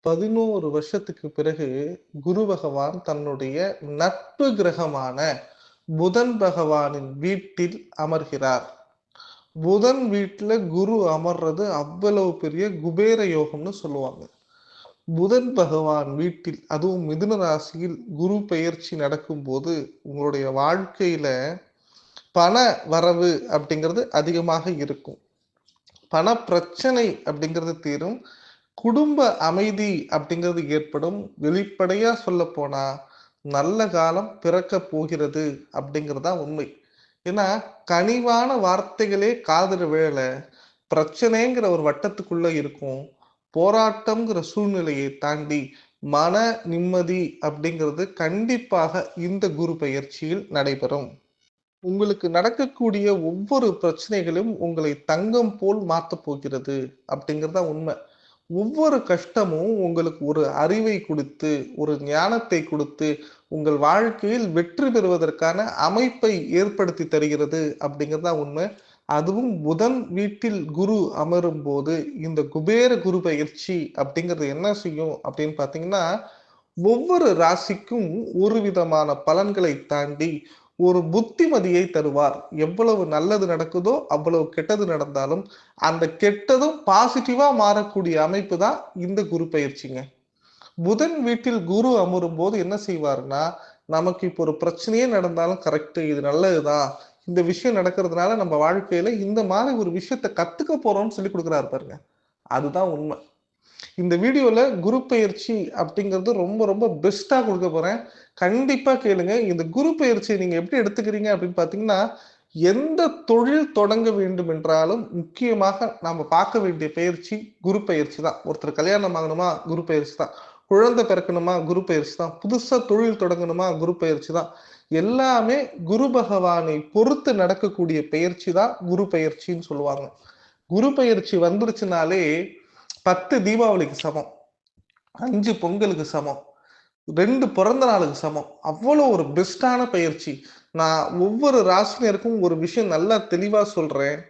பதினோரு வருஷத்துக்கு பிறகு குரு பகவான் தன்னுடைய நட்பு கிரகமான புதன் பகவானின் வீட்டில் அமர்கிறார். புதன் வீட்டில் குரு அமர்றது அவ்வளவு பெரிய குபேர யோகம்னு சொல்லுவாங்க. புதன் பகவான் வீட்டில் அதுவும் மிதுன ராசியில் குரு பெயர்ச்சி நடக்கும்போது உங்களுடைய வாழ்க்கையில பண வரவு அப்படிங்கிறது அதிகமாக இருக்கும். பண பிரச்சனை அப்படிங்கிறது தீரும். குடும்ப அமைதி அப்படிங்கிறது ஏற்படும். வெளிப்படையா சொல்ல போனா நல்ல காலம் பிறக்க போகிறது அப்படிங்கிறதா உண்மை. ஏன்னா கனிவான வார்த்தைகளே காதல் வேலை பிரச்சனைங்கிற ஒரு வட்டத்துக்குள்ள இருக்கும். போராட்டம்ங்கிற சூழ்நிலையை தாண்டி மன நிம்மதி அப்படிங்கிறது கண்டிப்பாக இந்த குரு பயிற்சியில் நடைபெறும். உங்களுக்கு நடக்கக்கூடிய ஒவ்வொரு பிரச்சனைகளும் உங்களை தங்கம் போல் மாற்றப் போகிறது அப்படிங்கிறதா உண்மை. ஒவ்வொரு கஷ்டமும் உங்களுக்கு ஒரு அறிவை கொடுத்து ஒரு ஞானத்தை கொடுத்து உங்கள் வாழ்க்கையில் வெற்றி பெறுவதற்கான அமைப்பை ஏற்படுத்தி தருகிறது அப்படிங்கிறதா உண்மை. அதுவும் புதன் வீட்டில் குரு அமரும் போது இந்த குபேர குரு பயிற்சி அப்படிங்கிறது என்ன செய்யும் அப்படின்னு பார்த்தீங்கன்னா ஒவ்வொரு ராசிக்கும் ஒரு விதமான பலன்களை தாண்டி ஒரு புத்திமதியை தருவார். எவ்வளவு நல்லது நடக்குதோ அவ்வளவு கெட்டது நடந்தாலும் அந்த கெட்டதும் பாசிட்டிவா மாறக்கூடிய அமைப்பு தான் இந்த குரு பயிற்சிங்க. புதன் வீட்டில் குரு அமரும் போது என்ன செய்வார்னா நமக்கு இப்போ ஒரு பிரச்சனையே நடந்தாலும் கரெக்ட் இது நல்லதுதான் இந்த விஷயம் நடக்கிறதுனால நம்ம வாழ்க்கையில இந்த மாதிரி ஒரு விஷயத்த கத்துக்க போறோம்னு சொல்லி கொடுக்குறாரு பாருங்க. அதுதான் உண்மை. இந்த வீடியோல குரு பயிற்சி அப்படிங்கிறது ரொம்ப ரொம்ப பெஸ்டா கொடுக்க போறேன். கண்டிப்பா கேளுங்க. இந்த குரு பயிற்சியை நீங்க எப்படி எடுத்துக்கிறீங்க அப்படின்னு பாத்தீங்கன்னா எந்த தொழில் தொடங்க வேண்டும் என்றாலும் முக்கியமாக நாம பார்க்க வேண்டிய பயிற்சி குரு பயிற்சி தான். ஒருத்தர் கல்யாணம் ஆகணுமா குரு பயிற்சி தான். குழந்தை பிறக்கணுமா குரு பயிற்சி தான். புதுசா தொழில் தொடங்கணுமா குரு பயிற்சி தான். எல்லாமே குரு பகவானை பொறுத்து நடக்கக்கூடிய பயிற்சி தான் குரு பயிற்சின்னு சொல்லுவாங்க. குரு பயிற்சி வந்துருச்சுனாலே பத்து தீபாவளிக்கு சமம். அஞ்சு பொங்கலுக்கு சமம். ரெண்டு பிறந்த நாளுக்கு சமம். அவ்வளோ ஒரு பெஸ்டான பயிற்சி. நான் ஒவ்வொரு ராசினருக்கும் ஒரு விஷயம் நல்லா தெளிவா சொல்றேன்.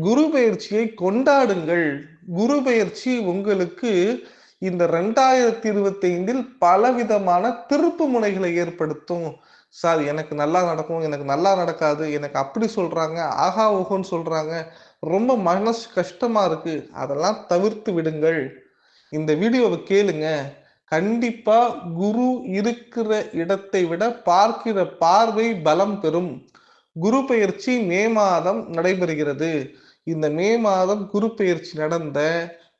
குரு பயிற்சியை கொண்டாடுங்கள். குரு பயிற்சி உங்களுக்கு இந்த ரெண்டாயிரத்தி இருபத்தி ஐந்தில் பலவிதமான திருப்பு முனைகளை ஏற்படுத்தும். சார் எனக்கு நல்லா நடக்கும். எனக்கு நல்லா நடக்காது. எனக்கு அப்படி சொல்றாங்க. ஆகா ஓகோன்னு சொல்றாங்க. ரொம்ப மனசு கஷ்டமா இருக்கு. அதெல்லாம் தவிர்த்து விடுங்கள். இந்த வீடியோவை கேளுங்க. கண்டிப்பா குரு இருக்கிற இடத்தை விட பார்க்கிற பார்வை பலம் பெறும். குரு பயிற்சி மே மாதம் நடைபெறுகிறது. இந்த மே மாதம் குரு பயிற்சி நடந்த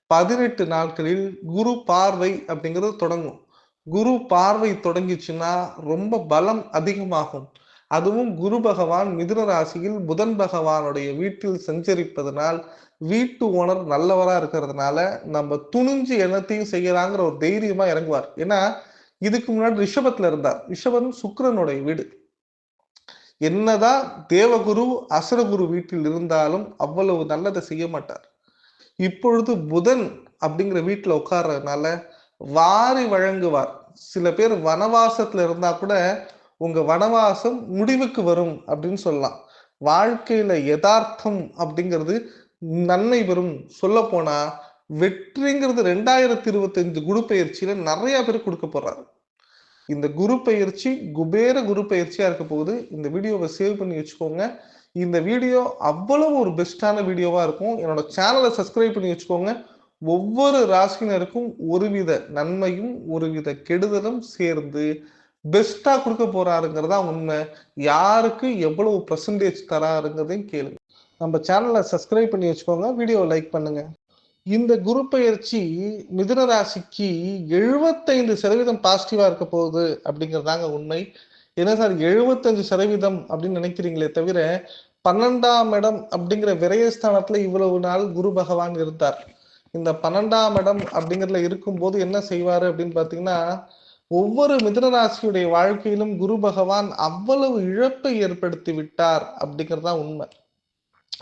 பதினெட்டு நாட்களில் குரு பார்வை அப்படிங்கிறது தொடங்கும். குரு பார்வை தொடங்கிச்சுன்னா ரொம்ப பலம் அதிகமாகும். அதுவும் குரு பகவான் மிதுன ராசியில் புதன் பகவானுடைய வீட்டில் சஞ்சரிப்பதனால் வீட்டு ஓனர் நல்லவரா இருக்கிறதுனால நம்ம துணிஞ்சு என்னத்தையும் செய்யறாங்கிற ஒரு தைரியமா இறங்குவார். ஏன்னா இதுக்கு முன்னாடி ரிஷபத்துல இருந்தார். ரிஷபன் சுக்கரனுடைய வீடு. என்னதான் தேவகுரு அசுரகுரு வீட்டில் இருந்தாலும் அவ்வளவு நல்லதை செய்ய மாட்டார். இப்பொழுது புதன் அப்படிங்கிற வீட்டில் உட்கார்றதுனால வாரி வழங்குவார். சில பேர் வனவாசத்துல இருந்தா கூட உங்க வனவாசம் முடிவுக்கு வரும் அப்படின்னு சொல்லலாம். வாழ்க்கையில யதார்த்தம் அப்படிங்கிறது நன்மை பெறும். சொல்ல போனா வெற்றிங்கிறது ரெண்டாயிரத்தி இருபத்தஞ்சு குரு பயிற்சியில நிறைய பேர் கொடுக்க போறாரு. இந்த குரு பயிற்சி குபேர குரு பயிற்சியா இருக்க போகுது. இந்த வீடியோவை சேவ் பண்ணி வச்சுக்கோங்க. இந்த வீடியோ அவ்வளவு ஒரு பெஸ்டான வீடியோவா இருக்கும். என்னோட சேனலை சப்ஸ்கிரைப் பண்ணி வச்சுக்கோங்க. ஒவ்வொரு ராசினருக்கும் ஒருவித நன்மையும் ஒருவித கெடுதலும் சேர்ந்து பெஸ்டா கொடுக்க போறாருங்கிறதா உண்மை. யாருக்கு எவ்வளவு பர்சன்டேஜ் தராருங்கிறதையும் கேளுங்க. நம்ம சேனலை சப்ஸ்கிரைப் பண்ணி வச்சுக்கோங்க வீடியோ லைக் பண்ணுங்க. இந்த குரு பயிற்சி மிதுன ராசிக்கு எழுபத்தைந்து சதவீதம் பாசிட்டிவா இருக்க போகுது அப்படிங்கிறதாங்க உண்மை. என்ன சார் எழுபத்தஞ்சு சதவீதம் அப்படின்னு நினைக்கிறீங்களே தவிர பன்னெண்டாம் இடம் அப்படிங்கிற விரயஸ்தானத்துல இவ்வளவு நாள் குரு பகவான் இருந்தார். இந்த பன்னெண்டாம் இடம் அப்படிங்கிறதுல இருக்கும்போது என்ன செய்வாரு அப்படின்னு பாத்தீங்கன்னா ஒவ்வொரு மிதனராசியுடைய வாழ்க்கையிலும் குரு பகவான் அவ்வளவு இழப்பை ஏற்படுத்தி விட்டார் அப்படிங்கிறதா உண்மை.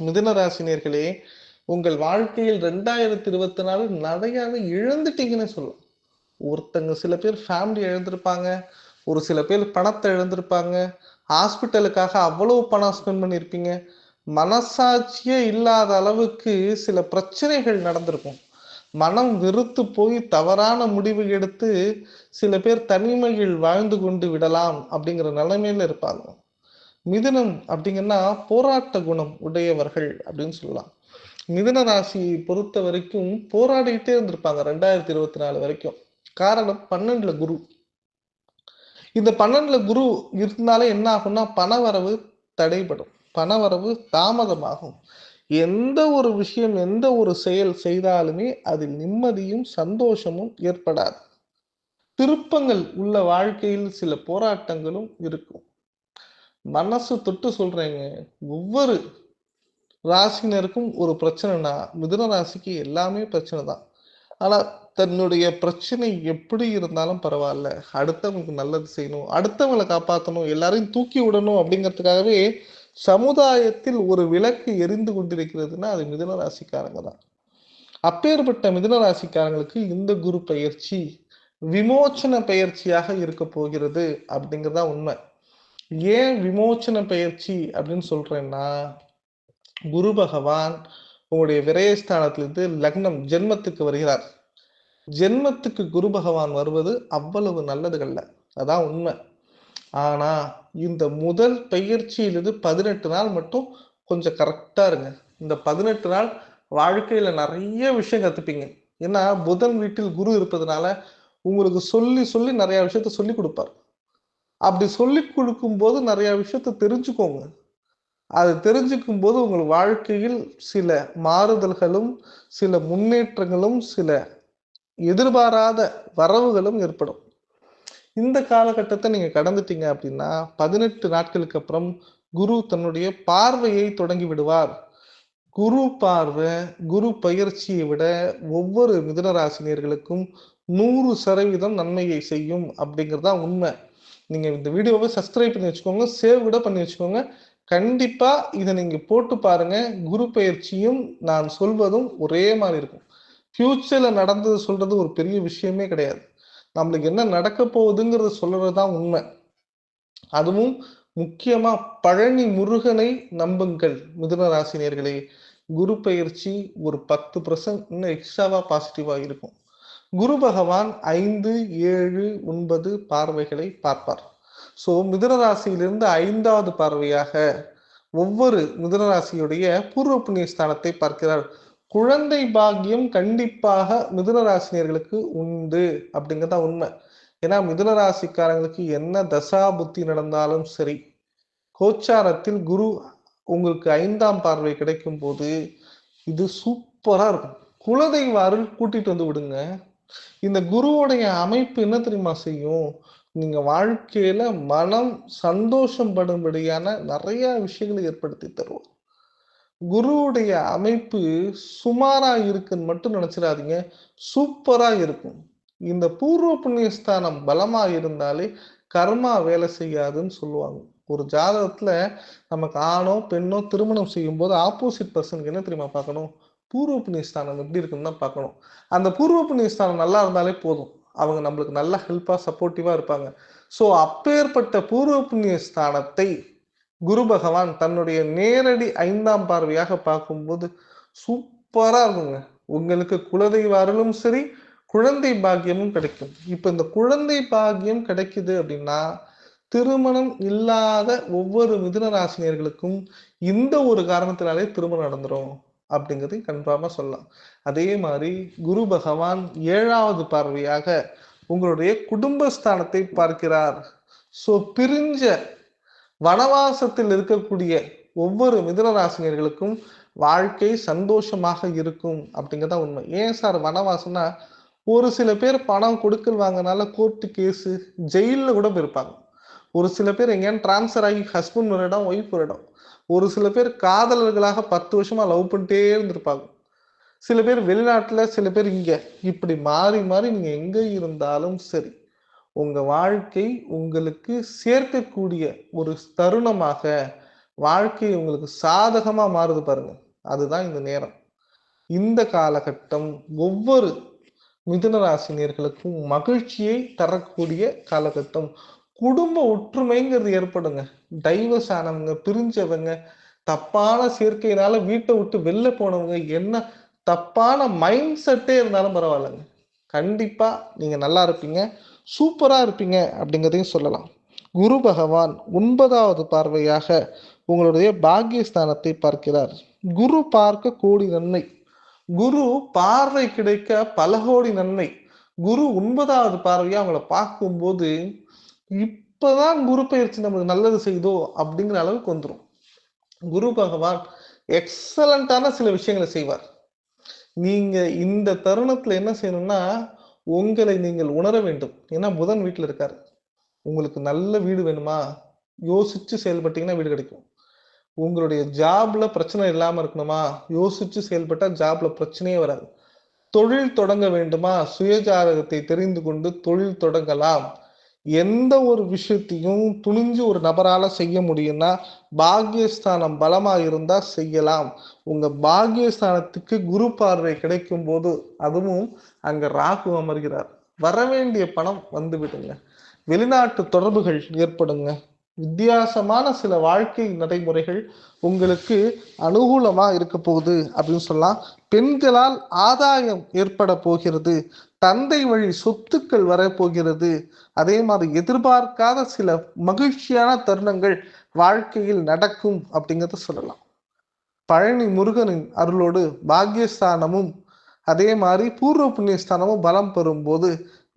மிதனராசினியர்களே உங்கள் வாழ்க்கையில் ரெண்டாயிரத்தி இருபத்தி நாலு நிறையாவே இழந்துட்டீங்கன்னு சொல்லலாம். ஒருத்தங்க சில பேர் ஃபேமிலி இழந்திருப்பாங்க ஒரு சில பேர் பணத்தை இழந்திருப்பாங்க ஹாஸ்பிட்டலுக்காக அவ்வளவு பணம் ஸ்பெண்ட் பண்ணியிருப்பீங்க. மனசாட்சியே இல்லாத அளவுக்கு சில பிரச்சனைகள் நடந்திருக்கும். மனம் வெறுத்து போய் தவறான முடிவு எடுத்து சில பேர் தனிமையில் வாழ்ந்து கொண்டு விடலாம் அப்படிங்கிற நிலைமையில இருப்பாங்க. மிதுனம் அப்படிங்கன்னா போராட்ட குணம் உடையவர்கள் அப்படின்னு சொல்லலாம். மிதுன ராசியை பொறுத்த வரைக்கும் போராடிக்கிட்டே இருந்திருப்பாங்க ரெண்டாயிரத்தி இருபத்தி நாலு வரைக்கும். காரணம் பன்னெண்டுல குரு. இந்த பன்னெண்டுல குரு இருந்தாலே என்ன ஆகும்னா பணவரவு தடைபடும். பணவரவு தாமதமாகும். எந்த ஒரு விஷயம் எந்த ஒரு செயல் செய்தாலுமே அதில் நிம்மதியும் சந்தோஷமும் ஏற்படாது. திருப்பங்கள் உள்ள வாழ்க்கையில் சில போராட்டங்களும் இருக்கும். மனசு தொட்டு சொல்றேங்க. ஒவ்வொரு ராசினருக்கும் ஒரு பிரச்சனைனா மிதுன ராசிக்கு எல்லாமே பிரச்சனை தான். ஆனா தன்னுடைய பிரச்சனை எப்படி இருந்தாலும் பரவாயில்ல. அடுத்தவங்களுக்கு நல்லது செய்யணும் அடுத்தவங்களை காப்பாற்றணும் எல்லாரையும் தூக்கி விடணும் அப்படிங்கிறதுக்காகவே சமுதாயத்தில் ஒரு விளக்கு எரிந்து கொண்டிருக்கிறதுனா அது மிதுன ராசிக்காரங்க தான். அப்பேற்பட்ட மிதுன ராசிக்காரங்களுக்கு இந்த குரு பயிற்சி விமோச்சன பயிற்சியாக இருக்க போகிறது அப்படிங்கிறதா உண்மை. ஏன் விமோச்சன பயிற்சி அப்படின்னு சொல்றேன்னா குரு பகவான் உங்களுடைய விரயஸ்தானத்திலிருந்து லக்னம் ஜென்மத்துக்கு வருகிறார். ஜென்மத்துக்கு குரு பகவான் வருவது அவ்வளவு நல்லதுகள்ல. அதான் உண்மை. ஆனா இந்த முதல் பயிற்சியிலிருந்து பதினெட்டு நாள் மட்டும் கொஞ்சம் கரெக்டா இருங்க. இந்த பதினெட்டு நாள் வாழ்க்கையில நிறைய விஷயம் கத்துப்பீங்க. ஏன்னா புதன் வீட்டில் குரு இருப்பதுனால உங்களுக்கு சொல்லி சொல்லி நிறைய விஷயத்த சொல்லி கொடுப்பார். அப்படி சொல்லி கொடுக்கும் போது நிறைய விஷயத்த தெரிஞ்சுக்கோங்க. அது தெரிஞ்சுக்கும் போது உங்கள் வாழ்க்கையில் சில மாறுதல்களும் சில முன்னேற்றங்களும் சில எதிர்பாராத வரவுகளும் ஏற்படும். இந்த காலகட்டத்தை நீங்க கடந்துட்டீங்க அப்படின்னா பதினெட்டு நாட்களுக்கு அப்புறம் குரு தன்னுடைய பார்வையை தொடங்கி விடுவார். குரு பார்வை குரு பயிற்சியை விட ஒவ்வொரு மிதனராசினியர்களுக்கும் நூறு சதவீதம் நன்மையை செய்யும் அப்படிங்கிறதா உண்மை. நீங்க இந்த வீடியோவை சப்ஸ்கிரைப் பண்ணி வச்சுக்கோங்க சேவ் கூட பண்ணி வச்சுக்கோங்க. கண்டிப்பா இதை நீங்க போட்டு பாருங்க. குரு பயிற்சியும் நான் சொல்வதும் ஒரே மாதிரி இருக்கும். ஃபியூச்சர்ல நடந்தது சொல்றது ஒரு பெரிய விஷயமே கிடையாது. நம்மளுக்கு என்ன நடக்க போகுதுங்கிறத சொல்றதுதான் உண்மை. அதுவும் முக்கியமா பழனி முருகனை நம்புங்கள். மிதுன ராசினியர்களே குரு பயிற்சி ஒரு பத்து பர்சன்ட் இன்னும் எக்ஸ்ட்ராவா பாசிட்டிவா இருக்கும். குரு பகவான் ஐந்து ஏழு ஒன்பது பார்வைகளை பார்ப்பார். ஸோ மிதுனராசியிலிருந்து ஐந்தாவது பார்வையாக ஒவ்வொரு மிதுனராசியுடைய பூர்வ புண்ணிய ஸ்தானத்தை பார்க்கிறார். குழந்தை பாக்கியம் கண்டிப்பாக மிதுன ராசினியர்களுக்கு உண்டு அப்படிங்கிறதா உண்மை. ஏன்னா மிதுன ராசிக்காரங்களுக்கு என்ன தசா புத்தி நடந்தாலும் சரி கோச்சாரத்தில் குரு உங்களுக்கு ஐந்தாம் பார்வை கிடைக்கும் போது இது சூப்பரா இருக்கும். குலதெய்வ அருள் கூட்டிட்டு வந்து விடுங்க. இந்த குருவுடைய அமைப்பு என்ன தெரியுமா செய்யும்? நீங்க வாழ்க்கையில மனம் சந்தோஷம் படும்படியான நிறைய விஷயங்களை ஏற்படுத்தி தருவோம் குருவுடைய அமைப்பு சுமாரா இருக்குன்னு மட்டும் நினைச்சிடாதீங்க. சூப்பரா இருக்கும். இந்த பூர்வ புண்ணியஸ்தானம் பலமா இருந்தாலே கர்மா வேலை செய்யாதுன்னு சொல்லுவாங்க. ஒரு ஜாதகத்துல நமக்கு ஆணோ பெண்ணோ திருமணம் செய்யும் போது ஆப்போசிட் பர்சனுக்கு என்ன தெரியுமா பார்க்கணும்? பூர்வ புண்ணியஸ்தானம் எப்படி இருக்குன்னு தான் பார்க்கணும். அந்த பூர்வ புண்ணியஸ்தானம் நல்லா இருந்தாலே போதும். அவங்க நம்மளுக்கு நல்ல ஹெல்ப்பா சப்போர்ட்டிவா இருப்பாங்க. ஸோ அப்பேற்பட்ட பூர்வ புண்ணிய ஸ்தானத்தை குரு பகவான் தன்னுடைய நேரடி ஐந்தாம் பார்வையாக பார்க்கும்போது சூப்பரா இருக்குங்க. உங்களுக்கு குலதெய்வ அருளும் சரி குழந்தை பாக்கியமும் கிடைக்கும். இப்ப இந்த குழந்தை பாக்கியம் கிடைக்குது அப்படின்னா திருமணம் இல்லாத ஒவ்வொரு மிதுன ராசினியர்களுக்கும் இந்த ஒரு காரணத்தினாலே திருமணம் நடந்துரும் அப்படிங்கிறதையும் கன்ஃபார்மா சொல்லலாம். அதே மாதிரி குரு பகவான் ஏழாவது பார்வையாக உங்களுடைய குடும்பஸ்தானத்தை பார்க்கிறார். சோ பிரிஞ்ச வனவாசத்தில் இருக்கக்கூடிய ஒவ்வொரு மிதுன ராசினியர்களுக்கும் வாழ்க்கை சந்தோஷமாக இருக்கும் அப்படிங்கிறதா உண்மை. ஏன் சார் வனவாசம்னா ஒரு சில பேர் பணம் கொடுக்கல் வாங்கினால கோர்ட்டு கேஸு ஜெயிலில் கூட போயிருப்பாங்க. ஒரு சில பேர் எங்கேயான்னு டிரான்ஸ்ஃபர் ஆகி ஹஸ்பண்ட் ஒரு இடம் ஒய்ஃப் ஒரு இடம். ஒரு சில பேர் காதலர்களாக பத்து வருஷமா லவ் பண்ணிட்டே இருந்திருப்பாங்க. சில பேர் வெளிநாட்டில் சில பேர் இங்கே. இப்படி மாறி மாறி நீங்கள் எங்கே இருந்தாலும் சரி உங்க வாழ்க்கை உங்களுக்கு சேர்க்கக்கூடிய ஒரு தருணமாக வாழ்க்கை உங்களுக்கு சாதகமா மாறுது பாருங்க. அதுதான் இந்த நேரம். இந்த காலகட்டம் ஒவ்வொரு மிதுன ராசினியர்களுக்கும் மகிழ்ச்சியை தரக்கூடிய காலகட்டம். குடும்ப ஒற்றுமைங்கிறது ஏற்படுங்க. டைவர்ஸ் ஆனவங்க பிரிஞ்சவங்க தப்பான சேர்க்கையினால வீட்டை விட்டு வெளில போனவங்க என்ன தப்பான மைண்ட் செட்டே இருந்தாலும் பரவாயில்லைங்க. கண்டிப்பாக நீங்கள் நல்லா இருப்பீங்க சூப்பராக இருப்பீங்க அப்படிங்கிறதையும் சொல்லலாம். குரு பகவான் ஒன்பதாவது பார்வையாக உங்களுடைய பாக்கியஸ்தானத்தை பார்க்கிறார். குரு பார்க்க கோடி நன்மை. குரு பார்வை கிடைக்க பல கோடி நன்மை. குரு ஒன்பதாவது பார்வையாக அவங்கள பார்க்கும்போது இப்போதான் குரு பயிற்சி நமக்கு நல்லது செய்தோ அப்படிங்கிற அளவுக்கு வந்துடும் குரு பகவான் எக்ஸலண்டான சில விஷயங்களை செய்வார். நீங்க இந்த தருணத்துல என்ன செய்யணும்னா உங்களை நீங்கள் உணர வேண்டும். ஏன்னா புதன் வீட்டில் இருக்காரு. உங்களுக்கு நல்ல வீடு வேணுமா? யோசிச்சு செயல்பட்டீங்கன்னா வீடு கிடைக்கும். உங்களுடைய ஜாப்ல பிரச்சனை இல்லாம இருக்கணுமா? யோசிச்சு செயல்பட்டா ஜாப்ல பிரச்சனையே வராது. தொழில் தொடங்க வேண்டுமா? சுயஜாதகத்தை தெரிந்து கொண்டு தொழில் தொடங்கலாம். எந்த ஒரு விஷயத்தையும் துணிஞ்சு ஒரு நபரால செய்ய முடியும்னா பாக்யஸ்தானம் பலமா இருந்தா செய்யலாம். உங்க பாக்யஸ்தானத்துக்கு குரு பார்வை கிடைக்கும் போது அதுவும் அங்க ராகு அமர்கிறார். வரவேண்டிய பணம் வந்து விடுங்க வெளிநாட்டு தொடர்புகள் ஏற்படுங்க. வித்தியாசமான சில வாழ்க்கை நடைமுறைகள் உங்களுக்கு அனுகூலமா இருக்க போகுது அப்படின்னு சொல்லலாம். பெண்களால் ஆதாயம் ஏற்பட போகிறது. தந்தை வழி சொத்துக்கள் வரப்போகிறது அதே மாதிரி எதிர்பார்க்காத சில மகிழ்ச்சியான தருணங்கள் வாழ்க்கையில் நடக்கும் அப்படிங்கிறத சொல்லலாம். பழனி முருகனின் அருளோடு பாக்கியஸ்தானமும் அதே மாதிரி பூர்வ புண்ணியஸ்தானமும் பலம் பெறும்போது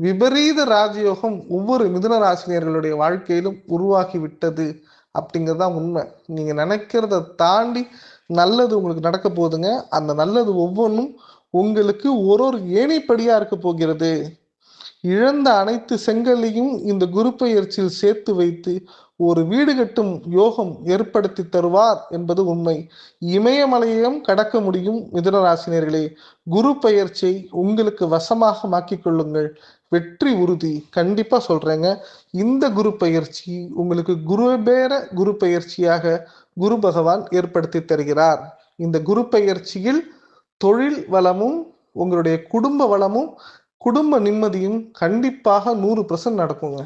விபரீத ராஜயோகம் ஒவ்வொரு மிதுன ராசினியர்களுடைய வாழ்க்கையிலும் உருவாகி விட்டது அப்படிங்கறதுதான் உண்மை. நீங்க நினைக்கிறத தாண்டி நல்லது உங்களுக்கு நடக்க போகுதுங்க. அந்த நல்லது ஒவ்வொன்றும் உங்களுக்கு ஒரு ஒரு ஏணிப்படியா இருக்க போகிறது. இழந்த அனைத்து செங்கல்லையும் இந்த குரு பயிற்சியில் சேர்த்து வைத்து ஒரு வீடு கட்டும் யோகம் ஏற்படுத்தி தருவார் என்பது உண்மை. இமயமலையையும் கடக்க முடியும் மிதுனராசினியர்களே. குரு பயிற்சியை உங்களுக்கு வசமாக மாக்கிக் கொள்ளுங்கள். வெற்றி உறுதி. கண்டிப்பா சொல்றேங்க. இந்த குரு பயிற்சி உங்களுக்கு குருபேர குரு பயிற்சியாக குரு பகவான் ஏற்படுத்தி தருகிறார். இந்த குரு பயிற்சியில் தொழில் வளமும் உங்களுடைய குடும்ப வளமும் குடும்ப நிம்மதியும் கண்டிப்பாக நூறு பர்சன்ட் நடக்குங்க.